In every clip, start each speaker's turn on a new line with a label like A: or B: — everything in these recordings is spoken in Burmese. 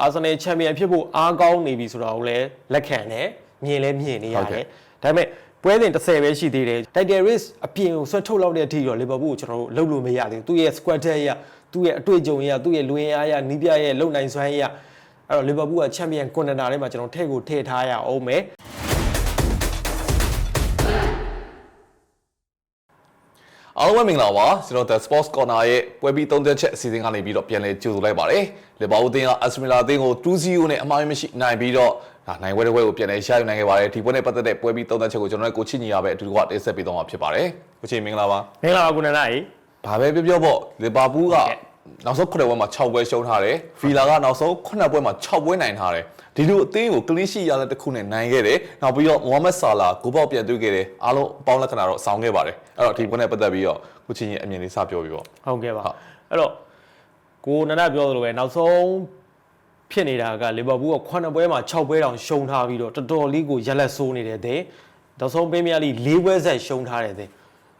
A: အာဆင်နယ်ချန်ပီယံဖြစ်ဖို့အားကောင်းနေပြီဆိုတာကိုလည်းလက်ခံတယ်မြင်လဲမြင်နေရ
B: ဟုတ်ကဲ့
A: တယ်ဒါပေမဲ့ပွဲစဉ်30ပဲရှိသေးတယ် Title Race အပြင်ကိုဆွတ်ထုတ်လောက်တဲ့အထိတော့လီဗာပူးကိုကျွန်တော်တို့လှုပ်လို့မရသေးဘူးသူ့ရဲ့ squad တက်ရသူ့ရဲ့အတွေ့အကြုံရသူ့ရဲ့လူရင်အားရနီးပြရဲ့လုံနိုင်စွမ်းရအဲ့တော့လီဗာပူးကချန်ပီယံကွန်တနာထဲမှာကျွန်တော်ထည့်ကိုထည့်ထားရအောင်မယ်
B: အားလုံးပဲမင်္ဂလာပါကျွန်တော် The Sports Corner ရဲ့ပွဲပြီးသုံးသက်ချက်အစီအစဉ်ကနေပြီးတော့ပြန်လည်ကြိုဆိုလိုက်ပါတယ်လီဗာပူးအသင်းက Aston Villa အသင်းကို2-0နဲ့အမှားမရှိနိုင်ပြီးတော့ဒါနိုင်ပွဲတစ်ပွဲကိုပြန်လည်ရယူနိုင်ခဲ့ပါတယ်ဒီပွဲနဲ့ပတ်သက်တဲ့ပွဲပြီးသုံးသက်ချက်ကိုကျွန်တော်တို့ကိုချစ်ညီရပဲအတူတူကတင်ဆက်ပေးသွားမှာဖြစ်ပါတယ်ကိုချစ်မင်္ဂလာပါ
A: မင်္ဂလာပါကွန်တနာကြီး
B: ဘာပဲပြောပြောပေါ့လီဗာပူးက
A: ဟုတ်ကဲ့
B: နောက်ဆုံး9ပွဲမှာ6ပွဲရှုံးထားတယ်ဗီလာကနောက်ဆုံး9ပွဲမှာ6ပွဲနိုင်ထားတယ်ဒီလိုအသင်းကိုကလင်းရှိရတဲ့တစ်ခုနဲ့နိုင်ခဲ့တယ်နောက်ပြီးတော့မိုဟာမက်ဆာလာဂိုးပေါက်ပြန်တွေ့ခဲ့တယ်အားလုံးအပေါင်းလက္ခဏာတော့ဆောင်ခဲ့ပါတယ်အဲ့တော့ဒီပွဲနဲ့ပတ်သက်ပြီးတော့ကိုချင်းရဲ့အမြင်လေးစပြောပြီးပေါ့
A: ဟုတ်ကဲ့ပါ
B: ဟုတ်
A: အဲ့တော့ကိုနန္ဒပြောသလိုပဲနောက်ဆုံးဖြစ်နေတာကလီဗာပူးက9ပွဲမှာ6ပွဲတောင်ရှုံးထားပြီးတော့တော်တော်လေးကိုရက်လက်ဆိုးနေတဲ့တဲ့နောက်ဆုံးပင်းမီယာလိ၄ပွဲဆက်ရှုံးထားတဲ့တဲ့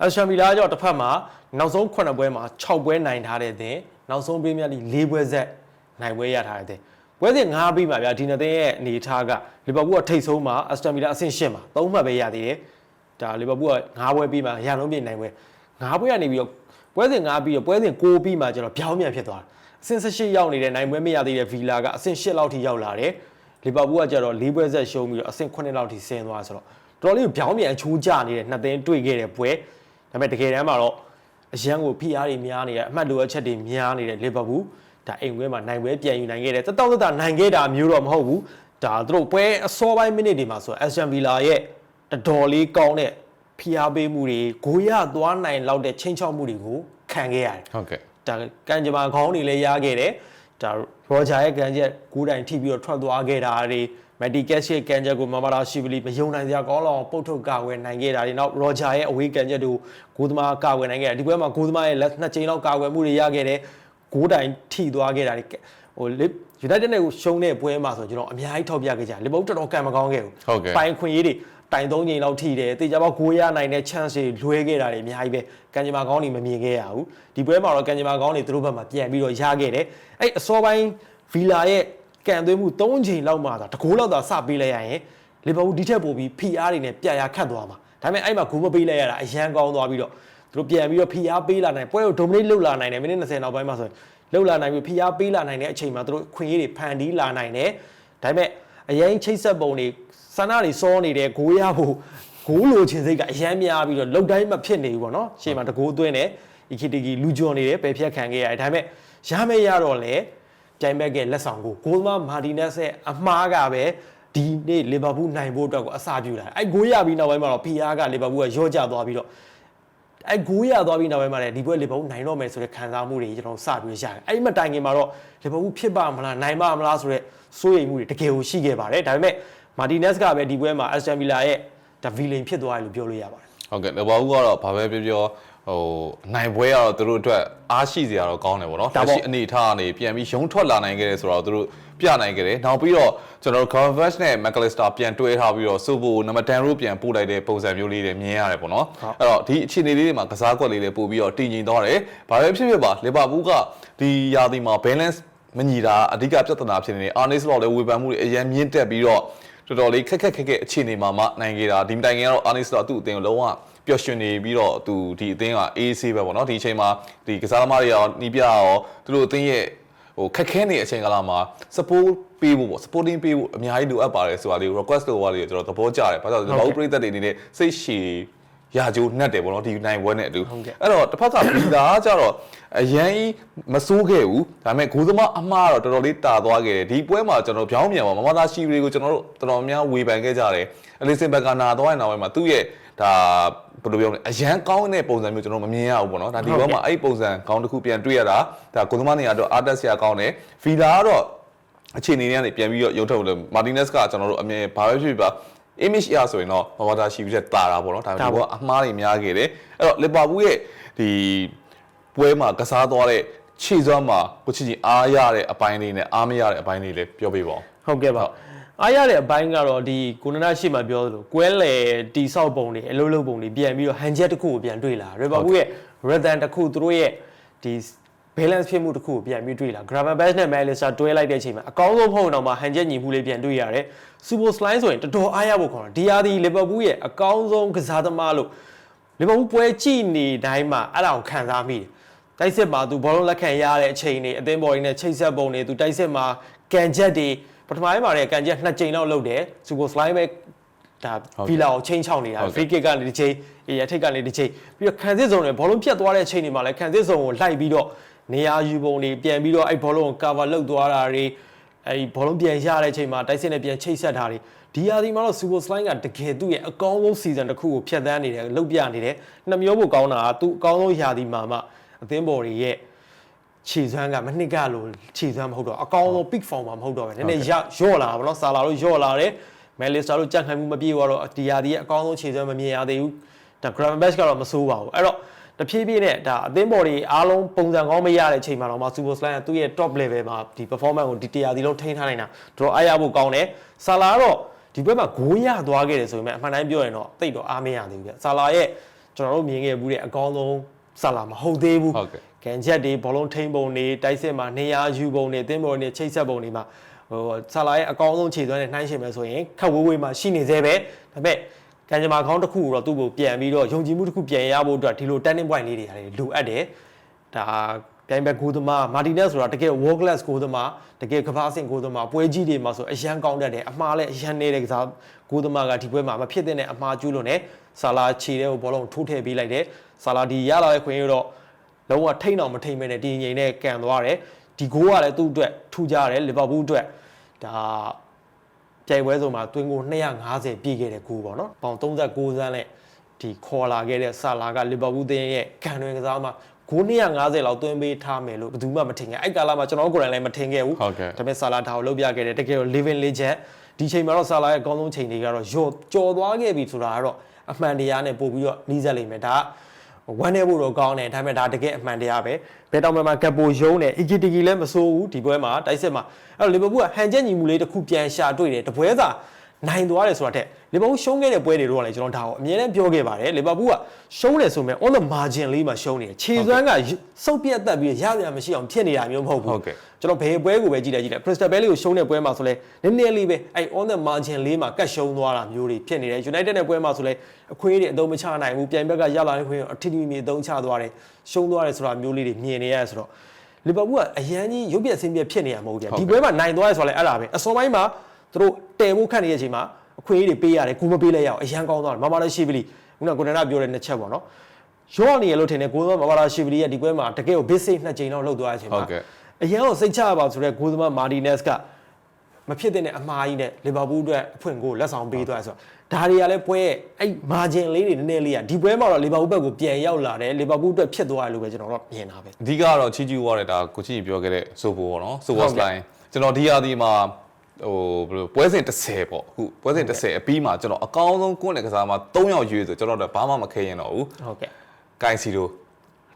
A: အက်ရှန်ဗီလာကြောင့်တစ်ဖက်မှာနောက်ဆုံး9ပွဲမှာ6ပွဲနိုင်ထားတဲ့တဲ့ နောက်ဆုံးပင်းမီယာလိ၄ပွဲဆက်နိုင်ပွဲရထားတဲ့တဲ့ပွဲစဉ်၅ပြီးမှာဗျာဒီနှစ်သင်းရဲ့အနေအထားကလီဗာပူးကထိတ်ဆုံးမှာအက်စတန်ဗီလာအဆင့်၈မှာ၃မှတ်ပဲရသေးတယ်ဒါလီဗာပူးက၅ပွဲပြီးမှာရန်လုံးပြည့်နိုင်ပွဲ၅ပွဲကနေပြီးတော့ပွဲစဉ်၅ပြီးတော့ပွဲစဉ်6ပြီးမှကျတော့ပြောင်းပြန်ဖြစ်သွားတယ်အဆင့်18ရောက်နေတဲ့နိုင်ပွဲမရသေးတဲ့ဗီလာကအဆင့်8လောက်ထိရောက်လာတယ်လီဗာပူးကကျတော့၄ပွဲဆက်ရှုံးပြီးတော့အဆင့်9လောက်ထိဆင်းသွားဆိုတော့တော်တော်လေးကိုပြောင်းပြန်အချိုးကျနေတဲ့နှစ်သင်းတွေ့ခဲ့တဲ့ပွဲဒါပေမဲ့တကယ်တမ်းမှာတော့ အရန်ကိုဖိအားတွေများနေတယ်အမှတ်လိုအပ်ချက်တွေများနေတဲ့လီဗာပူးဒါအိမ်ခွဲမှာနိုင်ပွဲပြန်ယူနိုင်ခဲ့တယ်တတောက်တတနိုင်ခဲ့တာမျိုးတော့မဟုတ်ဘူးဒါသူတို့ပွဲအစောပိုင်းမိနစ်တွေမှာဆိုအက်စတန်ဗီလာရဲ့တော်တော်လေးကောင်းတဲ့ဖိအားပေးမှုတွေဂိုးရသွားနိုင်လောက်တဲ့ချင်းချောက်မှုတွေကိုခံခဲ့ရတယ်
B: ဟုတ်ကဲ့
A: ဒါကန်ဂျမာခေါင်းတွေလည်းရခဲ့တယ်ဒါရောဂျာရဲ့ကန်ချက်ဂူးတိုင်ထိပြီးတော့ထွက်သွားခဲ့တာတွေ မက်ဒီကက်ရှ်ရဲ့ကန်ချက်ကိုမမလာရှိပလီမယုံနိုင်စရာကောင်းလောက်အောင်ပုတ်ထုတ်ကာဝယ်နိုင်ခဲ့တာတွေနောက်ရောဂျာရဲ့အဝေးကန်ချက်တို့ဂိုးသမားကာဝယ်နိုင်ခဲ့တာဒီပွဲမှာဂိုးသမားရဲ့လက်နှစ်ချိန်လောက်ကာဝယ်မှုတွေရခဲ့တယ်ဂိုးတိုင်ထိသွားခဲ့တာတွေဟိုလစ်ယူနိုက်တက်နဲ့ကိုရှုံးတဲ့ပွဲမှာဆိုကျွန်တော်အများကြီးထောက်ပြခဲ့ကြတယ်လီဗာပူးတော်တော်ကံမကောင်းခဲ့ဘူး
B: ဟုတ်ကဲ့
A: ပိုင်ခွင့်ရေးတွေတိုင်သုံးချိန်လောက်ထိတယ်တေချာပေါက်ဂိုးရနိုင်တဲ့ chance တွေလွဲခဲ့တာတွေအများကြီးပဲကန်ဂျမာကောင်းတွေမမြင်ခဲ့ရဘူးဒီပွဲမှာတော့ကန်ဂျမာကောင်းတွေသူတို့ဘက်မှာပြန်ပြီးတော့ရခဲ့တယ်အဲ့အစောပိုင်းဗီလာရဲ့ ကန်သွင်းမှု၃ချိန်လောက်မှသာတကိုးလောက်သာစပေးလိုက်ရရင်လီဗာပူးဒီထက်ပိုပြီး PR တွေနဲ့ပြရခတ်သွားမှာဒါပေမဲ့အဲ့မှာဂိုးမပေးလိုက်ရတာအရန်ကောင်းသွားပြီးတော့သူတို့ပြန်ပြီးတော့ PR ပေးလာနိုင်ပွဲကို dominate လုပ်လာနိုင်တယ်မိနစ်20နောက်ပိုင်းမှာဆိုရင်လုပ်လာနိုင်ပြီး PR ပေးလာနိုင်တဲ့အချိန်မှာသူတို့ခွင့်ရေးတွေဖန်တီးလာနိုင်တယ်ဒါပေမဲ့အရင်ချိတ်ဆက်ပုံတွေဆန္ဒတွေစောနေတယ်ဂိုးရဖို့ဂိုးလိုချင်စိတ်ကအရန်များပြီးတော့လောက်တိုင်းမဖြစ်နေဘူးပေါ့နော်ရှေ့မှာတကိုးသွင်းတယ်အီခီတီကီလူဂျွန်နေတယ်ပယ်ဖြတ်ခံခဲ့ရတယ်ဒါပေမဲ့ရမယ်ရတော့လေ ပြိုင်ဘက်ကလက်ဆောင်ကိုဂိုးသမားမာတီနက်စ်ရဲ့အမှားကပဲဒီနေ့လီဗာပူးနိုင်ဖို့အတွက်ကိုအစာပြုလာတယ်အဲ့ဂိုးရပြီးနောက်ပိုင်းမှာတော့ PR ကလီဗာပူးကရော့ကျသွားပြီးတော့အဲဂိုးရသွားပြီးနောက်ပိုင်းမှာလည်းဒီပွဲလီဗာပူးနိုင်တော့မယ်ဆိုတဲ့ခံစားမှုတွေကျွန်တော်စပြီးရတယ်။အဲဒီမှတိုင်ခင်မှာတော့လီဗာပူးဖြစ်ပါမလားနိုင်ပါမလားဆိုတဲ့စိုးရိမ်မှုတွေတကယ်ကိုရှိခဲ့ပါတယ်။ဒါပေမဲ့မာတီနက်စ်ကပဲဒီပွဲမှာအက်စတန်ဗီလာရဲ့ဒါဗီလင်ဖြစ်သွားတယ်လို့ပြောလို့ရပါတယ်
B: ဟုတ်ကဲ့လီဗာပူးကတော့ဘာပဲပြောပြော ဟိုနိုင်ပွဲကတော့သူတို့အတွက်အားရှိစရာတော့ကောင်းတယ်ပေါ့နော်
A: ဒါပေါ့
B: ရှိအနေအထားကနေပြန်ပြီးရုံထွက်လာနိုင်ခဲ့တယ်ဆိုတော့သူတို့ပြနိုင်ခဲ့တယ်နောက်ပြီးတော့ကျွန်တော်တို့ Converse နဲ့ McAllister ပြန်တွဲထားပြီးတော့ Sobo နံပါတ်10ရိုးပြန်ပို့လိုက်တဲ့ပုံစံမျိုးလေးတွေမြင်ရတယ်ပေါ့နော်
A: ဟုတ်
B: အဲ့တော့ဒီအခြေအနေလေးတွေမှာကစားကွက်လေးတွေပို့ပြီးတော့တည်ငြိမ်သွားတယ်ဘာပဲဖြစ်ဖြစ်ပါလီဗာပူးကဒီရာသီမှာ balance မညီတာအဓိကပြဿနာဖြစ်နေတယ် Arne Slot လည်းဝေဖန်မှုတွေအရင်မြင့်တက်ပြီးတော့တော်တော်လေးခက်ခက်ခက်ခက်အခြေအနေမှာမှနိုင်ခဲ့တာဒီမတိုင်ခင်ကတော့ Arne Slot သူ့အသင်းကိုလုံးဝ ပျော်ရွှင်နေပြီးတော့သူဒီအသင်းက AC ပဲပေါ့နော်ဒီအချိန်မှာဒီကစားသမားတွေရောနီးပြရောသူတို့အသင်းရဲ့ဟိုခက်ခဲနေတဲ့အချိန်ကာလမှာ support ပေးဖို့ပေါ့ supporting ပေးဖို့အများကြီးလိုအပ်ပါတယ်ဆိုတာလေးကို request လုပ်သွားလေးကိုကျွန်တော်သဘောကျတယ်ဘာလို့လဲဆိုတော့ဒီပြည်သက်တွေအနေနဲ့စိတ်ရှည်ရာကြိုးနှက်တယ်ပေါ့နော်ဒီနိုင်ပွဲနဲ့အတူ
A: ဟုတ်ကဲ့
B: အဲ့တော့တစ်ဖက်ကဘီလာကကြတော့အရန်ကြီးမစိုးခဲ့ဘူးဒါပေမဲ့ဂိုးသမားအမှားတော့တော်တော်လေးတာသွားခဲ့တယ်ဒီပွဲမှာကျွန်တော်ပြောင်းပြန်ပါမမသားရှိရီကိုကျွန်တော်တို့တော်တော်များများဝေဖန်ခဲ့ကြတယ်အလီစင်ဘက်ကနာသွားတဲ့နောက်ပိုင်းမှာသူ့ရဲ့ ဒါဘယ်လိုပြောမလဲအရန်ကောင်းတဲ့ပုံစံမျိုးကျွန်တော်မမြင်ရဘူးပေါ့နော်ဒါဒီဘက်မှာအဲ့ဒီပုံစံကောင်းတစ်ခုပြန်တွေ့ရတာဒါဂိုးသမားနေရာတော့အားတက်စရာကောင်းတယ်ဗီလာကတော့အခြေအနေတွေကနေပြန်ပြီးတော့ရုပ်ထုတ်လို့မာတီနက်စ်ကကျွန်တော်တို့အမြင်ဘာပဲဖြစ်ဖြစ်ပါ image အရဆိုရင်တော့မဘာသာရှိပြီးတဲ့တာတာပေါ့နော်ဒါပေမဲ့ဒီကအမှားတွေများခဲ့တယ်အဲ့တော့လီဗာပူးရဲ့ဒီပွဲမှာကစားသွားတဲ့ခြေစွမ်းမှာကိုချီချင်းအားရတဲ့အပိုင်းလေးနဲ့အားမရတဲ့အပိုင်းလေးလည်းပြောပြပါဦး။
A: ဟုတ်ကဲ့ပါ။ အားရတဲ့အပိုင်းကတော့ဒီကိုနနာရှိမှပြောသလိုကွဲလေတီဆောက်ပုံတွေအလုံးလုံးပုံတွေပြန်ပြီးတော့ဟန်ချက်တစ်ခုကိုပြန်တွေ့လာ။ရီဗာပူးရဲ့ rhythm တစ်ခုသူတို့ရဲ့ဒီ balance ဖြစ်မှုတစ်ခုကိုပြန်ပြီးတွေ့လာ Gravenberch နဲ့ Melissa တွဲလိုက်တဲ့အချိန်မှာအကောင်းဆုံးဖုန်းတော့မှဟန်ချက်ညီမှုလေးပြန်တွေ့ရတယ် Super Slime ဆိုရင်တော်တော်အားရဖို့ခေါ်တာဒီဟာဒီ Liverpool ရဲ့အကောင်းဆုံးကစားသမားလို့ Liverpool ပွဲကြည့်နေတိုင်းမှာအဲ့ဒါကိုခံစားမိတယ်တိုက်စစ်မှာသူဘောလုံးလက်ခံရတဲ့အချိန်တွေအသင်းဘော်တွေနဲ့ချိတ်ဆက်ပုံတွေသူတိုက်စစ်မှာကန်ချက်တွေ ပထမပိုင်းမှာလည်းကန်ချက်နှစ်ကြိမ်လောက်လုပ်တယ် Super Slime ပဲဒါဗီလာကိုချိန်ချောင်းနေတာ free kick ကနေတစ်ချိန်အေးရထိတ်ကနေတစ်ချိန်ပြီးတော့ခံစစ်စုံတွေဘောလုံးပြတ်သွားတဲ့အချိန်တွေမှာလည်းခံစစ်စုံကိုလိုက်ပြီးတော့နေရာယူပုံတွေပြန်ပြီးတော့အဲ့ဘောလုံးကို cover လုပ်သွားတာတွေအဲ့ဘောလုံးပြန်ရတဲ့အချိန်မှာတိုက်စစ်နဲ့ပြန်ချိတ်ဆက်တာတွေဒီဟာဒီမှာတော့ Super Slime ကတကယ်သူ့ရဲ့အကောင်းဆုံး season တစ်ခုကိုဖျက်ဆီးနေတယ်လုတ်ပြနေတယ်နှမျိုးဖို့ကောင်းတာကသူ့အကောင်းဆုံးရာသီမှာမှအသင်းဘော်တွေရဲ့ ခြေစွမ်းကမနှစ်ကလိုခြေစွမ်းမဟုတ်တော့အကောင်းဆုံး peak form မှာမဟုတ်တော့ပဲနည်းနည်းရရော့လာတာဗောနော်ဆာလာတို့ရော့လာတယ်မယ်လီစတာတို့ကြက်ခိုင်မှုမပြေတော့ဒီယာဒီရဲ့အကောင်းဆုံးခြေစွမ်းမမြင်ရသေးဘူးဒါ Gravenberch ကတော့မဆိုးပါဘူးအဲ့တော့တဖြည်းဖြည်းနဲ့ဒါအသင်းဘော်တွေအားလုံးပုံစံကောင်းမရတဲ့အချိန်မှာတော့မှ Super Slime ကသူ့ရဲ့ top level မှာဒီ performance ကိုဒီတရားဒီလုံးထိန်းထားနိုင်တာတော့အားရဖို့ကောင်းတယ်ဆာလာကတော့ဒီဘက်မှာဂိုးရသွားခဲ့တယ်ဆိုပေမဲ့အမှန်တိုင်းပြောရင်တော့တိတ်တော့အားမရသေးဘူးပြဆာလာရဲ့ကျွန်တော်တို့မြင်ခဲ့ဘူးတဲ့အကောင်းဆုံးဆာလာမဟုတ်သေးဘူး
B: ဟုတ် ကဲ့
A: ကန်ချက်တွေဘောလုံးထိန်ပုံတွေတိုက်စစ်မှာနေရာယူပုံတွေတင်းပုံတွေချိတ်ဆက်ပုံတွေမှာဟိုဆာလာရဲ့အကောင်းဆုံးခြေစွမ်းနဲ့နှိုင်းယှဉ်မယ်ဆိုရင်ခက်ဝေးဝေးမှာရှိနေသေးပဲဒါပေမဲ့ကန်ဂျမာခေါင်းတစ်ခုကိုတော့သူ့ကိုပြန်ပြီးတော့ယုံကြည်မှုတစ်ခုပြန်ရဖို့အတွက်ဒီလို turning point လေးတွေရတယ်လိုအပ်တယ်ဒါပြိုင်ဘက်ဂိုးသမားမာတီနက်ဆိုတာတကယ် world class ဂိုးသမားတကယ်ကမ္ဘာအဆင့်ဂိုးသမားပွဲကြီးတွေမှာဆိုအရန်ကောင်းတတ်တယ်အမှားလည်းအရန်နေတဲ့ကစားဂိုးသမားကဒီပွဲမှာမဖြစ်တဲ့အမှားကျူးလွန်တယ်ဆာလာခြေတဲ့ကိုဘောလုံးထိုးထည့်ပေးလိုက်တယ်ဆာလာဒီရလာတဲ့ခွင့်ရတော့ လုံးဝထိတ်အောင်မထိတ်မဲနဲ့ဒီငိမ်နဲ့ကန်သွားတယ်ဒီဂိုးကလည်းသူ့အတွက်ထူကြတယ်လီဗာပူးအတွက်ဒါပြိုင်ပွဲဆုံးမှာတွင်းကို250ပြည့်ခဲ့တဲ့ဂိုးပေါ့နော်ပေါင်39ဇန်းနဲ့ဒီခေါ်လာခဲ့တဲ့ဆာလာကလီဗာပူးတင်းရဲ့ကန်တွင်ကစားမှာဂိုး250လောက်တွင်းပေးထားမယ်လို့ဘယ်သူမှမထင်ခဲ့အဲ့ကာလမှာကျွန်တော်ကိုယ်တိုင်လည်းမထင်ခဲ့ဘူး
B: ဟုတ်ကဲ့
A: ဒါပေမဲ့ဆာလာဒါကိုလုပ်ပြခဲ့တယ်တကယ်တော့ living legend ဒီချိန်မှာတော့ဆာလာရဲ့အကောင်းဆုံးချိန်တွေကတော့ရော့ကြော်သွားခဲ့ပြီဆိုတာကတော့အမှန်တရားနဲ့ပို့ပြီးတော့နှီးစက်လိမ့်မယ်ဒါက ဝမ်းနေဖို့တော့ကောင်းတယ်ဒါပေမဲ့ဒါတကယ်အမှန်တရားပဲဘယ်တောင်မှမကပ်ပိုယုံးတယ်အီကီတီကီလည်းမစိုးဘူးဒီပွဲမှာတိုက်စစ်မှာအဲ့တော့လီဗာပူးကဟန်ချက်ညီမှုလေးတစ်ခုပြန်ရှာတွေ့တယ်တပွဲသာ နိုင်သွားတယ်ဆိုတာတဲ့လီဗာပူးရှုံးခဲ့တဲ့ပွဲတွေတော့လည်းကျွန်တော်ဒါကိုအမြဲတမ်းပြောခဲ့ပါတယ်လီဗာပူးကရှုံးတယ်ဆိုမဲ့ on the margin လေးမှာရှုံးနေတယ်ခြေစွမ်းကစုပ်ပြတ်တက်ပြီးရရမရှိအောင်ဖြစ်နေတာမျိုးမဟုတ်ဘူး
B: ဟုတ်ကဲ့
A: ကျွန်တော်ဘယ်ပွဲကိုပဲကြည့်လိုက်ကြည့်လိုက် Crystal Palace ကိုရှုံးတဲ့ပွဲမှာဆိုလဲနည်းနည်းလေးပဲအဲ့ on the margin လေးမှာကတ်ရှုံးသွားတာမျိုးတွေဖြစ်နေတယ် United နဲ့ပွဲမှာဆိုလဲအခွင့်အရေးတွေအသုံးမချနိုင်ဘူးပြိုင်ဘက်ကရလာတဲ့ခွင့်အထီးထီးမြေအသုံးချသွားတယ်ရှုံးသွားတယ်ဆိုတာမျိုးလေးတွေမြင်နေရတယ်ဆိုတော့လီဗာပူးကအရန်ကြီးရုပ်ပြက်ဆင်းပြက်ဖြစ်နေရမဟုတ်ဘူးဗျာဒီပွဲမှာနိုင်သွားရဆိုတော့လဲအဲ့ဒါပဲအစောပိုင်းမှာ သူတို့တယ်ဖို့ခန့်နေတဲ့အချိန်မှာအခွင့်အရေးတွေပေးရတယ်ကိုမပေးလိုက်ရအောင်အရန်ကောင်းသွားတယ်မမလာရှိပလီခုနကကိုနနာပြောတဲ့နှစ်ချက်ပေါ့နော်ရော့နေရလို့ထင်တယ်ကိုသောမမလာရှိပလီရဲ့ဒီပွဲမှာတကယ်ကို basic နှစ်ချိန်လောက်လှုပ်သွားတဲ့အချိန်
B: ဟု
A: မှာ
B: တ်ကဲ့
A: အရင်ကစိတ်ချရပါဆိုတော့ဂိုးသမားမာဒီနက်စ်ကမဖြစ်တဲ့အမှားကြီးနဲ့လီဗာပူးအတွက်အဖွင့်ကိုလက်ဆောင်ပေးသွားဆိုတော့ဒါတွေကလည်းပွဲရဲ့အဲ့မာဂျင်လေးတွေနည်းနည်းလေးอ่ะဒီပွဲမှာတော့လီဗာပူးဘက်ကိုပြန်ရောက်လာတယ်လီဗာပူးအတွက်ဖြစ်သွားတယ်လို့ပဲကျွန်တော်တို့မြင်တာပဲ
B: အဓိကကတော့ချီကျူးရတဲ့ဒါကိုချီပြောခဲ့တဲ့ဆိုဖိုပေါ့နော်ဆို
A: ဟု
B: ဘော
A: တ်
B: စ
A: ကဲ့
B: လိုင်းကျွန်တော်ဒီဟာဒီမှာ ဟိုဘယ်လိုပွဲစဉ်30ပေါ့အခုပွဲစဉ်30အပြီးမှာကျွန်တော်အကောင်းဆုံးကွန်းတဲ့ကစားမှာ3ယောက်ရွေးဆိုကျွန်တော်တို့ဘာမှမခဲရင်တော့ဘူး
A: ဟုတ်ကဲ့
B: ကိုင်စီတို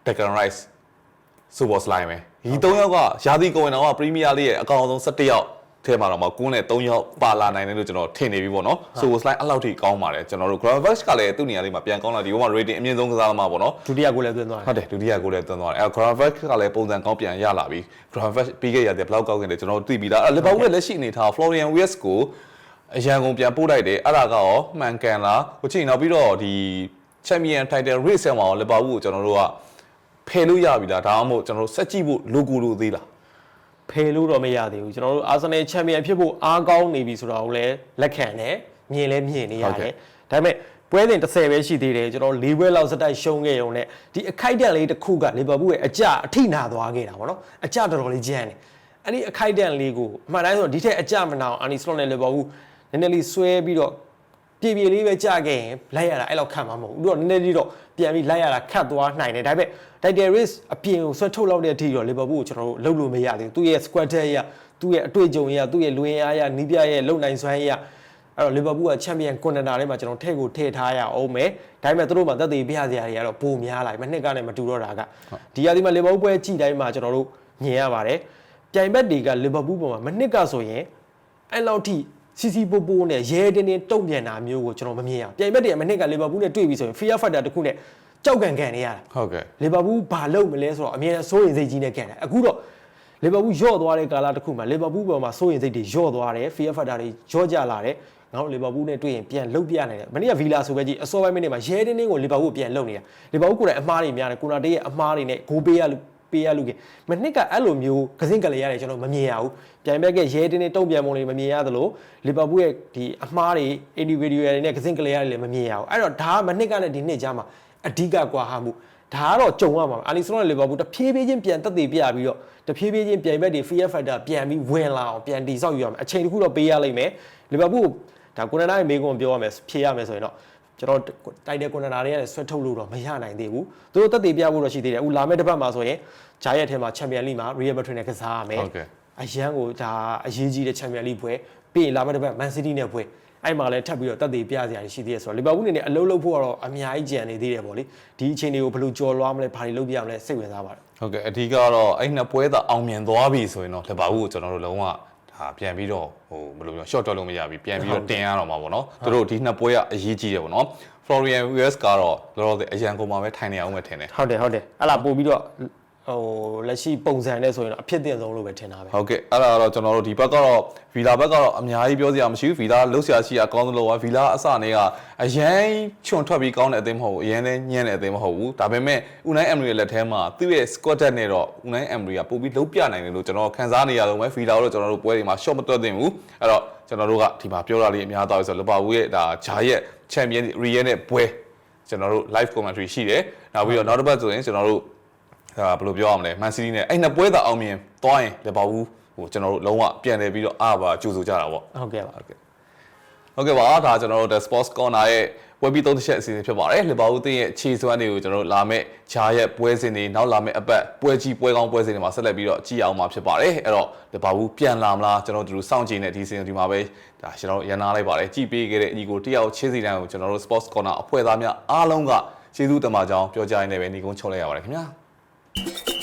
B: ဒက်ကန်ရိုက်စ်ဆိုဘောစလိုင်းပဲဒီ3ယောက်ကယာတီကိုဝင်တော့ပရီးမီးယားလိရဲ့အကောင်းဆုံး17ယောက် ထဲမှာတော့မကွန်းနဲ့3ယောက်ပါလာနိုင်တယ်လို့ကျွန်တော်ထင်နေပြီပေါ့နော်ဆိုဘောစလိုင်းအဲ့လောက်ထိကောင်းပါတယ်ကျွန်တော်တို့ Gravenberch ကလည်းသူ့နေရာလေးမှာပြန်ကောင်းလာဒီဘက်မှာ rating အမြင့်ဆုံးကစားသမားပေါ့နော်
A: ဒုတိယကိုလည်းသွင်းသွားတယ်
B: ဟုတ်တယ်ဒုတိယကိုလည်းသွန်းသွားတယ်အဲ Gravenberch ကလည်းပုံစံကောင်းပြန်ရလာပြီ Gravenberch ပြီးခဲ့ရတယ်ဘယ်လောက်ကောင်းခဲ့လဲကျွန်တော်တို့သိပြီးသားအဲ Liverpool ရဲ့လက်ရှိအနေထား Florian Wirtz ကိုအရန်ကုန်ပြန်ပို့လိုက်တယ်အဲ့ဒါကရောမှန်ကန်လားဟိုချိန်နောက်ပြီးတော့ဒီ Champion Title Race မှာရော Liverpool ကိုကျွန်တော်တို့ကဖယ်လို့ရပြီလားဒါမှမဟုတ်ကျွန်တော်တို့ဆက်ကြည့်ဖို့ logo လိုသေးလား
A: ဖေလို့တော့မရသေးဘူးကျွန်တော်တို့အာဆင်နယ်ချန်ပီယံဖြစ်ဖို့အားကောင်းနေပြီဆိုတာကိုလည်းလက်ခံတယ်မြင်လဲမြင်နေရ
B: ဟုတ်ကဲ့
A: တယ်ဒါပေမဲ့ပွဲစဉ်30ပဲရှိသေးတယ်ကျွန်တော်၄ပွဲလောက်စတိုက်ရှုံးခဲ့ရုံနဲ့ဒီအခိုက်အတန့်လေးတစ်ခုကလီဗာပူးရဲ့အကြအထိနာသွားခဲ့တာဗောနော်အကြတော်တော်လေးကြမ်းတယ်အဲ့ဒီအခိုက်အတန့်လေးကိုအမှန်တိုင်းဆိုဒီထက်အကြမနာအောင်အာနီစလော့နဲ့လီဗာပူးနည်းနည်းလေးဆွဲပြီးတော့ ပြေပြေလေးပဲကြာခဲ့ရင်လိုက်ရတာအဲ့လောက်ခံမှာမဟုတ်ဘူးသူတော့နည်းနည်းလေးတော့ပြန်ပြီးလိုက်ရတာခတ်သွားနိုင်တယ်ဒါပေမဲ့ Title Race အပြင်ကိုဆွဲထုတ်လောက်တဲ့အထိတော့လီဗာပူးကိုကျွန်တော်တို့လှုပ်လို့မရသေးဘူးသူရဲ့ squad ရဲ့ရသူ့ရဲ့အတွေ့အကြုံရသူ့ရဲ့လူရင်အားရနီးပြရဲ့လုံနိုင်စွမ်းရအဲ့တော့လီဗာပူးကချန်ပီယံကွန်တနာထဲမှာကျွန်တော်ထည့်ကိုထည့်ထားရအောင်မယ်ဒါပေမဲ့သူတို့မှသက်သေပြရစရာတွေကတော့ပိုများလာပြီမနှစ်ကနဲ့မတူတော့တာကဒီရာဒီမှာလီဗာပူးပွဲကြည့်တိုင်းမှာကျွန်တော်တို့မြင်ရပါတယ်ပြိုင်ဘက်တွေကလီဗာပူးပေါ်မှာမနှစ်ကဆိုရင်အဲ့လောက်ထိ စီစီပိုပိုနဲ့ရဲတင်းတင်းတုံ့ပြန်တာမျိုးကိုကျွန်တော်မမြင်ရဘူးပြိုင်ဘက်တွေကမနှစ်ကလီဗာပူးနဲ့တွေ့ပြီဆိုရင် fear factor တစ်ခုနဲ့ကြောက်ကန်ကန်နေရတာ
B: ဟုတ်ကဲ့
A: လီဗာပူးဘာလုပ်မလဲဆိုတော့အမြဲတမ်းစိုးရိမ်စိတ်ကြီးနဲ့ကန်တယ်အခုတော့လီဗာပူးယော့သွားတဲ့ကာလတစ်ခုမှာလီဗာပူးပေါ်မှာစိုးရိမ်စိတ်တွေယော့သွားတယ်ဖီယာဖက်တာတွေယော့ကြလာတယ်ငါတို့လီဗာပူးနဲ့တွေ့ရင်ပြန်လုတ်ပြနိုင်တယ်မနေ့ကဗီလာဆိုပဲကြည့်အစောပိုင်းမိနစ်မှာရဲတင်းတင်းကိုလီဗာပူးပြန်လုတ်နေတာလီဗာပူးကိုယ်တိုင်အမှားတွေများတယ်ကိုနာတေးရဲ့အမှားတွေနဲ့ဂိုးပေးရလို့ ပေးရလို့ကမနှစ်ကအဲ့လိုမျိုးကစင်းကလေးရတယ်ကျွန်တော်မမြင်ရဘူးပြိုင်ဘက်ကရဲတင်းတင်းတုံ့ပြန်ပုံတွေမမြင်ရသလိုလီဗာပူးရဲ့ဒီအမှားတွေ individual တွေနဲ့ကစင်းကလေးရတယ်လည်းမမြင်ရဘူးအဲ့တော့ဒါကမနှစ်ကနဲ့ဒီနှစ်ကြားမှာအဓိကကွာဟမှုဒါကတော့ကြုံရမှာပါအာလီဆိုနဲ့လီဗာပူးတဖြည်းဖြည်းချင်းပြန်တက်တည်ပြပြီးတော့တဖြည်းဖြည်းချင်းပြိုင်ဘက်တွေ fear factor ပြန်ပြီးဝင်လာအောင်ပြန်တည်ဆောက်ယူရမယ်အချိန်တစ်ခုတော့ပေးရလိမ့်မယ်လီဗာပူးဒါကိုနနာရဲ့မေးခွန်းပြောရမယ်ဖြေရမယ်ဆိုရင်တော့ ကျွန်တော်တိုက်တဲ့ကိုနနာတွေကလည်းဆွတ်ထုတ်လို့တော့မရနိုင်သေးဘူးသူတို့တက်တည်ပြဖို့တော့ရှိသေးတယ်အခုလာမယ့်တစ်ပတ်မှာဆိုရင်ဂျာရက်ထဲမှာချန်ပီယံလိမှာ Real Madrid နဲ့ကစားရမယ်
B: ဟုတ်ကဲ့
A: အရန်ကိုဒါအရေးကြီးတဲ့ချန်ပီယံလိပွဲပြီးရင်လာမယ့်တစ်ပတ် Man City နဲ့ပွဲအဲ့မှာလည်းထပ်ပြီးတော့တက်တည်ပြစရာရှိသေးတယ်ဆိုတော့လီဗာပူးအနေနဲ့အလုံးလုံးဖို့ကတော့အများကြီးကြံနေသေးတယ်ပေါ့လေဒီအချိန်တွေကိုဘယ်လိုကြော်လွှားမလဲဘာတွေလုပ်ပြရမလဲစိတ်ဝင်စားပါတယ်
B: ဟုတ်ကဲ့အဓိကတော့အဲ့နှစ်ပွဲသာအောင်မြင်သွားပြီဆိုရင်တော့လက်ပါဘူးကိုကျွန်တော်တို့လုံးဝ ဒါပြန်ပြီးတော့ဟိုဘယ်လိုပြော short တော့လို့မရပြီပြန်ပြီးတော့တင်ရတော့မှာပေါ့နော်သူတို့ဒီနှစ်ပွဲကအရေးကြီးတယ်ပေါ့နော် Florian Wirtz ကတော့လောလောဆယ်အရန်ကုန်မှာပဲထိုင်နေအောင်ပဲထင်တယ်
A: ဟုတ်တယ်ဟုတ်တယ်အဲ့လာပို့ပြီးတော့ ဟိုလက်ရှိပုံစံနဲ့ဆိုရင်တော့အဖြစ်တင်ဆုံးလို့ပဲထင်တာပဲ
B: ဟုတ်ကဲ့အဲ့ဒါတော့ကျွန်တော်တို့ဒီဘက်ကတော့ဗီလာဘက်ကတော့အများကြီးပြောစရာမရှိဘူးဗီလာလှုပ်ရှားရှိအကောင်းဆုံးလို့ပါဗီလာအစနေကအရန်ချွန်ထွက်ပြီးကောင်းတဲ့အသင်းမဟုတ်ဘူးအရန်လည်းညံ့တဲ့အသင်းမဟုတ်ဘူးဒါပေမဲ့ Unai Emery ရဲ့လက်ထဲမှာသူ့ရဲ့ squad depth နဲ့တော့ Unai Emery ကပို့ပြီးလုံးပြနိုင်တယ်လို့ကျွန်တော်ခန်းစားနေရတော့မယ်ဗီလာတို့ကျွန်တော်တို့ပွဲတွေမှာ shot မတွက်သင့်ဘူးအဲ့တော့ကျွန်တော်တို့ကဒီမှာပြောတာလေးအများသားပြီဆိုတော့လပါဘူးရဲ့ဒါဂျာရဲ့ champion Real နဲ့ပွဲကျွန်တော်တို့ live commentary ရှိတယ်နောက်ပြီးတော့နောက်တစ်ပတ်ဆိုရင်ကျွန်တော်တို့ အဲဘယ်လိုပြောရမလဲ Man City နဲ့အဲ့နှစ်ပွဲသာအောင်မြင်သွားရင်လက်ပါဘူးဟိုကျွန်တော်တို့လုံးဝပြန်တယ်ပြီးတော့အားပါကြိုးဆိုကြတာပေါ့
A: ဟုတ်ကဲ့ပါ
B: ဟုတ်ကဲ့ဟုတ်ကဲ့ပါဒါကျွန်တော်တို့ The Sports Corner ရဲ့ဝက်ပြီးသုံးတစ်ချက်အစီအစဉ်ဖြစ်ပါတယ်လက်ပါဘူးတင်းရဲ့ခြေစွမ်းတွေကိုကျွန်တော်တို့လာမယ့်ဂျာရဲ့ပွဲစဉ်တွေနောက်လာမယ့်အပတ်ပွဲကြီးပွဲကောင်းပွဲစဉ်တွေမှာဆက်လက်ပြီးတော့ကြည့်အောင်မှာဖြစ်ပါတယ်အဲ့တော့လက်ပါဘူးပြန်လာမလားကျွန်တော်တို့စောင့်ကြည့်နေဒီစဉ်ဒီမှာပဲဒါကျွန်တော်တို့ရန်နာလိုက်ပါတယ်ကြည့်ပေးခဲ့တဲ့ညီကိုတယောက်ချင်းစီတိုင်းကိုကျွန်တော်တို့ Sports Corner အဖွဲ့သားများအားလုံးကကျေးဇူးတင်ပါကြောင်းပြောကြရင်းနဲ့ပဲညီကုန်းချုပ်လိုက်ရပါတယ်ခင်ဗျာ you